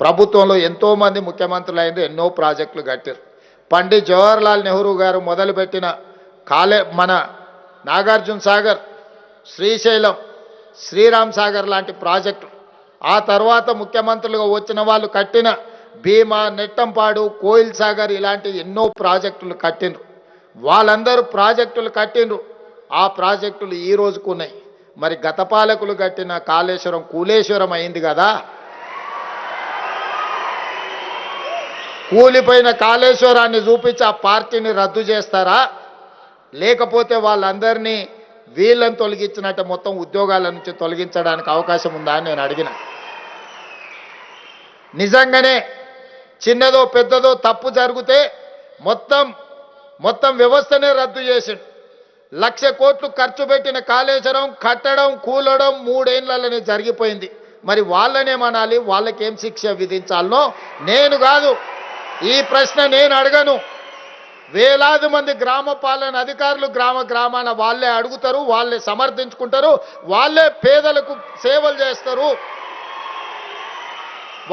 ప్రభుత్వంలో ఎంతోమంది ముఖ్యమంత్రులు అయింది ఎన్నో ప్రాజెక్టులు కట్టారు. పండిత్ జవహర్లాల్ నెహ్రూ గారు మొదలుపెట్టిన కాలే మన నాగార్జున సాగర్ శ్రీశైలం శ్రీరామ్ సాగర్ లాంటి ప్రాజెక్టులు. ఆ తర్వాత ముఖ్యమంత్రులుగా వచ్చిన వాళ్ళు కట్టిన భీమా నెట్టంపాడు కోయిల్ సాగర్ ఇలాంటి ఎన్నో ప్రాజెక్టులు కట్టిండ్రు. వాళ్ళందరూ ప్రాజెక్టులు కట్టిండ్రు. ఆ ప్రాజెక్టులు ఈ రోజుకున్నాయి మరి గత పాలకులు కట్టిన కాళేశ్వరం కూలేశ్వరం అయింది కదా. కూలిపోయిన కాళేశ్వరాన్ని చూపించి ఆ పార్టీని రద్దు చేస్తారా? లేకపోతే వాళ్ళందరినీ వీళ్ళని తొలగించినట్టు మొత్తం ఉద్యోగాల నుంచి తొలగించడానికి అవకాశం ఉందా అని నేను అడిగిన. నిజంగానే చిన్నదో పెద్దదో తప్పు జరిగితే మొత్తం మొత్తం వ్యవస్థనే రద్దు చేసిండు. లక్ష కోట్లు ఖర్చు పెట్టిన కాళేశ్వరం కట్టడం కూలడం మూడేళ్ళనే జరిగిపోయింది. మరి వాళ్ళనేమనాలి వాళ్ళకేం శిక్ష విధించాలనో నేను కాదు. ఈ ప్రశ్న నేను అడగను. వేలాది మంది గ్రామ పాలన అధికారులు గ్రామ గ్రామాన వాళ్ళే అడుగుతారు వాళ్ళే సమర్థించుకుంటారు వాళ్ళే పేదలకు సేవలు చేస్తారు.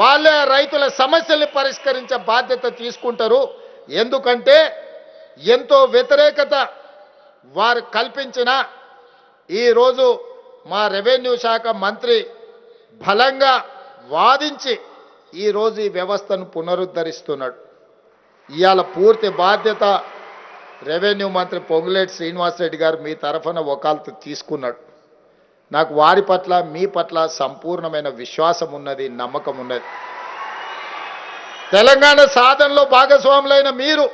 వాళ్ళే రైతుల సమస్యల్ని పరిష్కరించే బాధ్యత తీసుకుంటారు. ఎందుకంటే ఎంతో వ్యతిరేకత వారు కల్పించిన ఈరోజు మా రెవెన్యూ శాఖ మంత్రి బలంగా వాదించి ఈరోజు ఈ వ్యవస్థను పునరుద్ధరిస్తున్నాడు. ఇవాళ పూర్తి బాధ్యత రెవెన్యూ మంత్రి పొంగులేటి శ్రీనివాసరెడ్డి గారు మీ తరఫున వకాలతు తీసుకున్నాడు. నాకు వారి పట్ల మీ పట్ల సంపూర్ణమైన విశ్వాసం ఉన్నది నమ్మకం ఉన్నది. తెలంగాణ సాధనలో భాగస్వాములైన మీరు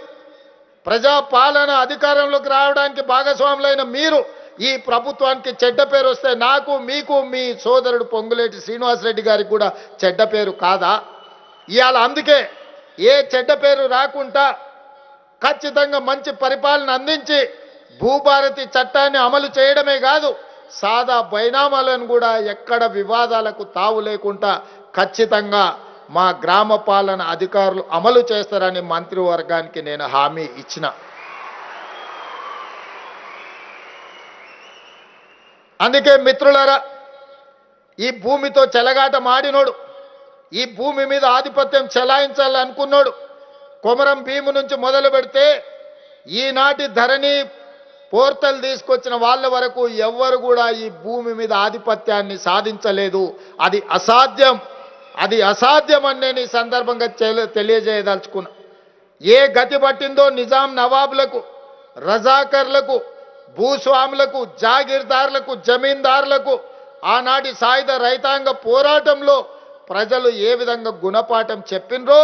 ప్రజా పాలన అధికారంలోకి రావడానికి భాగస్వాములైన మీరు ఈ ప్రభుత్వానికి చెడ్డ పేరు వస్తే నాకు మీకు మీ సోదరుడు పొంగులేటి శ్రీనివాసరెడ్డి గారికి కూడా చెడ్డ పేరు కాదా? ఇవాళ అందుకే ఏ చెడ్డ పేరు రాకుండా ఖచ్చితంగా మంచి పరిపాలన అందించి భూభారతి చట్టాన్ని అమలు చేయడమే కాదు సాదా బైనామాలను కూడా ఎక్కడ వివాదాలకు తావు లేకుండా ఖచ్చితంగా మా గ్రామ పాలన అధికారులు అమలు చేస్తారని మంత్రివర్గానికి నేను హామీ ఇచ్చిన. అందుకే మిత్రులరా ఈ భూమితో చెలగాట మాడినోడు ఈ భూమి మీద ఆధిపత్యం చెలాయించాలనుకున్నాడు కొమరం భీము నుంచి మొదలు పెడితే ఈనాటి ధరణి పోర్తలు తీసుకొచ్చిన వాళ్ళ వరకు ఎవ్వరు కూడా ఈ భూమి మీద ఆధిపత్యాన్ని సాధించలేదు. అది అసాధ్యం. అది అసాధ్యం అని నేను ఈ సందర్భంగా తెలి- తెలియజేయదలుచుకున్నా. ఏ గతి పట్టిందో నిజాం నవాబులకు రజాకర్లకు భూస్వాములకు జాగీర్దారులకు జమీందారులకు ఆనాటి సాయుధ రైతాంగ పోరాటంలో ప్రజలు ఏ విధంగా గుణపాఠం చెప్పినరో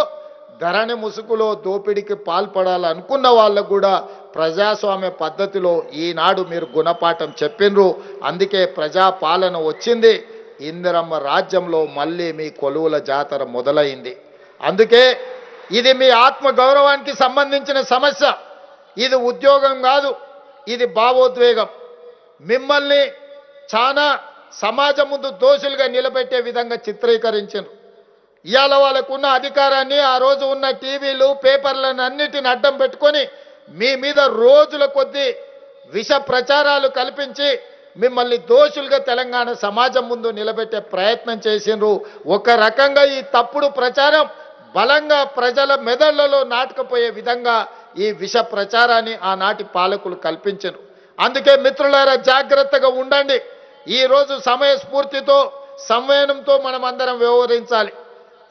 ధరణి ముసుగులో దోపిడీకి పాల్పడాలనుకున్న వాళ్ళకు కూడా ప్రజాస్వామ్య పద్ధతిలో ఈనాడు మీరు గుణపాఠం చెప్పినరు. అందుకే ప్రజా పాలన వచ్చింది. ఇందిరమ్మ రాజ్యంలో మళ్ళీ మీ కొలువుల జాతర మొదలైంది. అందుకే ఇది మీ ఆత్మ గౌరవానికి సంబంధించిన సమస్య. ఇది ఉద్యోగం కాదు ఇది భావోద్వేగం. మిమ్మల్ని చాలా సమాజం ముందు దోషులుగా నిలబెట్టే విధంగా చిత్రీకరించారు. ఇవాళ వాళ్ళకున్న అధికారాన్ని ఆ రోజు ఉన్న టీవీలు పేపర్లను అన్నిటిని అడ్డం పెట్టుకొని మీ మీద రోజుల కొద్దీ విష ప్రచారాలు కల్పించి మిమ్మల్ని దోషులుగా తెలంగాణ సమాజం ముందు నిలబెట్టే ప్రయత్నం చేసిండ్రు. ఒక రకంగా ఈ తప్పుడు ప్రచారం బలంగా ప్రజల మెదళ్ళలో నాటకపోయే విధంగా ఈ విష ప్రచారాన్ని ఆనాటి పాలకులు కల్పించను అందుకే మిత్రులారా జాగ్రత్తగా ఉండండి. ఈ రోజు సమయ స్ఫూర్తితో సంవయనంతో మనం అందరం వ్యవహరించాలి.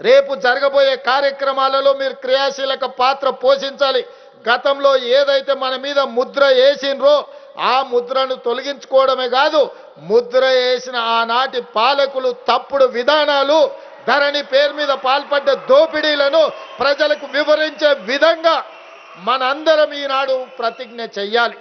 రేపు జరగబోయే కార్యక్రమాలలో మీరు క్రియాశీలక పాత్ర పోషించాలి. గతంలో ఏదైతే మన మీద ముద్ర వేసిండ్రో ఆ ముద్రను తొలగించుకోవడమే కాదు ముద్ర వేసిన ఆనాటి పాలకులు తప్పుడు విధానాలు ధరణి పేరు మీద పాల్పడ్డ దోపిడీలను ప్రజలకు వివరించే విధంగా మనందరం ఈనాడు ప్రతిజ్ఞ చెయ్యాలి.